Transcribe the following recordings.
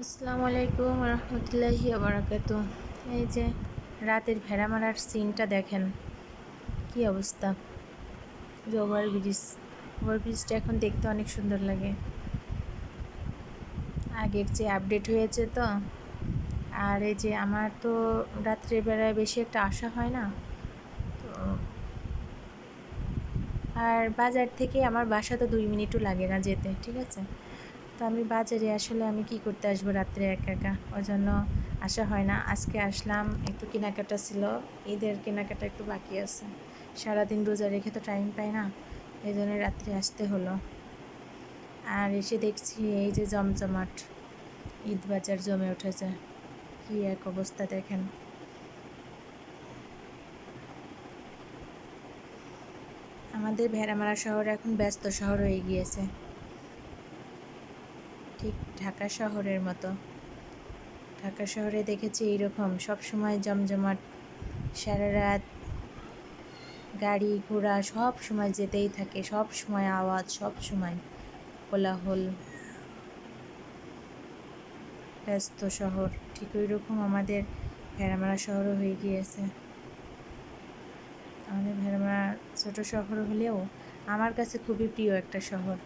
আসসালামু আলাইকুম রহমতুল্লাহি বারাকাত। এই যে রাতের ভেড়া মারার সিনটা দেখেন, কি অবস্থা? যে ওভার ব্রিজ ওভার ব্রিজটা এখন দেখতে অনেক সুন্দর লাগে। আগের যে আপডেট হয়েছে তো, আর এই যে আমার তো রাত্রেবেলায় বেশি একটা আসা হয় না, তো আর বাজার থেকে আমার বাসা তো দুই মিনিটও লাগে না যেতে, ঠিক আছে? তো আমি বাজারে আসলে আমি কি করতে আসব রাত্রে একা একা? ওই জন্য আসা হয় না। আজকে আসলাম, একটু কেনাকাটা ছিল। ঈদের কেনাকাটা একটু বাকি আছে। সারাদিন রোজা রেখে তো টাইম পাই না। এই জন্য রাত্রে আসতে হলো। আর এসে দেখছি এই যে জমজমাট, ঈদ বাজার জমে উঠেছে। কি এক অবস্থা দেখেন। আমাদের ভেড়ামারা শহর এখন ব্যস্ত শহর হয়ে গিয়েছে। ঠিক ঢাকা শহরের মতো। ঢাকা শহরে দেখেছি এইরকম সব সময় জমজমাট, সারা রাত গাড়ি ঘোড়া সব সময় যেতেই থাকে, সব সময় আওয়াজ, সব সময় কোলাহল। ব্যস্ত শহর, ঠিক ওই রকম আমাদের ভেড়ামারা শহরও হয়ে গিয়েছে। আমাদের ভেড়ামারা ছোট শহর হলেও আমার কাছে খুবই প্রিয় একটা শহর।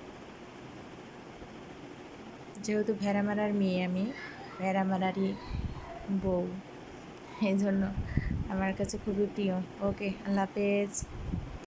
যেহেতু ভেড়ামারার মেয়ে আমি, ভেড়ামারারই বউ, এই জন্য আমার কাছে খুবই প্রিয়। ওকে আল্লাহ হাফেজ।